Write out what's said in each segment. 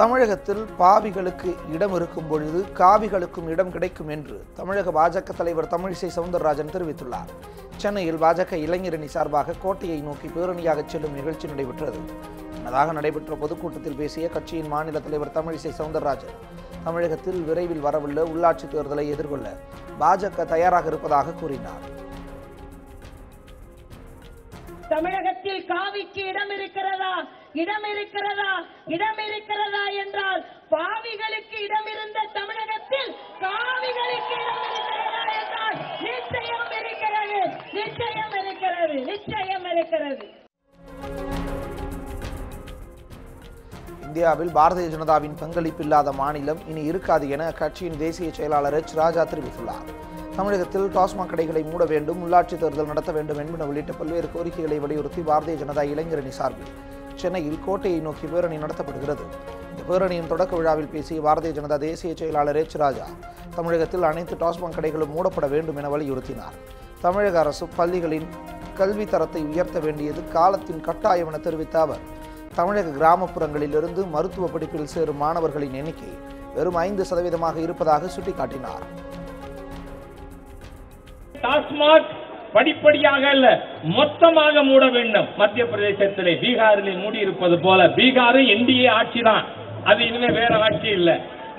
தமிழகத்தில் பாவிகளுக்கு இடம் இருக்கும் பொழுது காவிகளுக்கும் இடம் கிடைக்கும் என்று தமிழக பாஜக தலைவர் தமிழிசை சவுந்தரராஜன் தெரிவித்துள்ளார். சென்னையில் பாஜக இளைஞரணி சார்பாக கோட்டையை நோக்கி பேரணியாக செல்லும் நிகழ்ச்சி நடைபெற்றது. முன்னதாக நடைபெற்ற பொதுக்கூட்டத்தில் பேசிய கட்சியின் மாநில தலைவர் தமிழிசை சவுந்தரராஜன் தமிழகத்தில் விரைவில் வரவுள்ள உள்ளாட்சித் தேர்தலை எதிர்கொள்ள பாஜக தயாராக இருப்பதாக கூறினார். தமிழகத்தில் காவிக்கு இடம் இருக்கிறதா? இடம் இருக்கிறதா? இடம் இருக்கிறதா? பாவிகளுக்கு இடம் இருந்த தமிழகத்தில் காவிகளுக்கு இடம் இருக்கிறதா என்றால் நிச்சயம் இருக்கிறது நிச்சயம் இருக்கிறது நிச்சயம் இருக்கிறது. இந்தியாவில் பாரதிய ஜனதாவின் பங்களிப்பு இல்லாத மாநிலம் இனி இருக்காது என கட்சியின் தேசிய செயலாளர் எச். ராஜா தெரிவித்துள்ளார். தமிழகத்தில் டாஸ்மாக் கடைகளை மூட வேண்டும் உள்ளாட்சித் தேர்தல் நடத்த வேண்டும் என்பன உள்ளிட்ட பல்வேறு கோரிக்கைகளை வலியுறுத்தி பாரதிய ஜனதா இளைஞரணி சார்பில் சென்னையில் கோட்டையை நோக்கி பேரணி நடத்தப்படுகிறது. இந்த பேரணியின் தொடக்க விழாவில் பேசிய பாரதிய ஜனதா தேசிய செயலாளர் எச். ராஜா தமிழகத்தில் அனைத்து டாஸ்மாக் கடைகளும் மூடப்பட வேண்டும் என வலியுறுத்தினார். தமிழக அரசு பள்ளிகளின் கல்வி தரத்தை உயர்த்த வேண்டியது காலத்தின் கட்டாயம் என தெரிவித்த அவர் தமிழக கிராமப்புறங்களிலிருந்து மருத்துவ படிப்பில் சேரும் மாணவர்களின் எண்ணிக்கை வெறும் ஐந்து சதவீதமாக இருப்பதாக சுட்டிக்காட்டினார். டாஸ்மாக் படிப்படியாக அல்ல மொத்தமாக மூட வேண்டும். மத்திய பிரதேசத்திலே பீகாரிலே மூடி இருப்பது போல பீகார் என்டிஏ ஆட்சி தான் அது இனிமே வேற ஆட்சி இல்ல.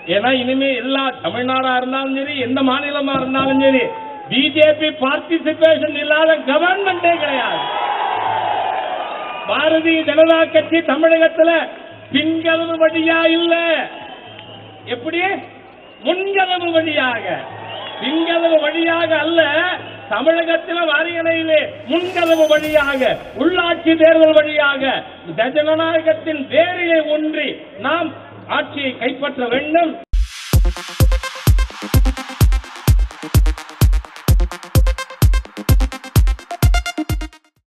ஏன்னா இனிமே எல்லா தமிழ்நாடா இருந்தாலும் சரி எந்த மாநிலமா இருந்தாலும் சரி பிஜேபி பார்ட்டிசிபேஷன் இல்லாத கவர்மெண்டே கிடையாது. பாரதிய ஜனதா கட்சி தமிழகத்துல பின்கதவு வழியா இல்ல. எப்படி? முன்கதவு வழியாக. பின்கதவு வழியாக அல்ல. தமிழகத்தில் வாரியணையிலே முன்கதவு வழியாக உள்ளாட்சி தேர்தல் வழியாக ஜனநாயகத்தின் வேரிலே ஒன்றி நாம் ஆட்சியை கைப்பற்ற வேண்டும்.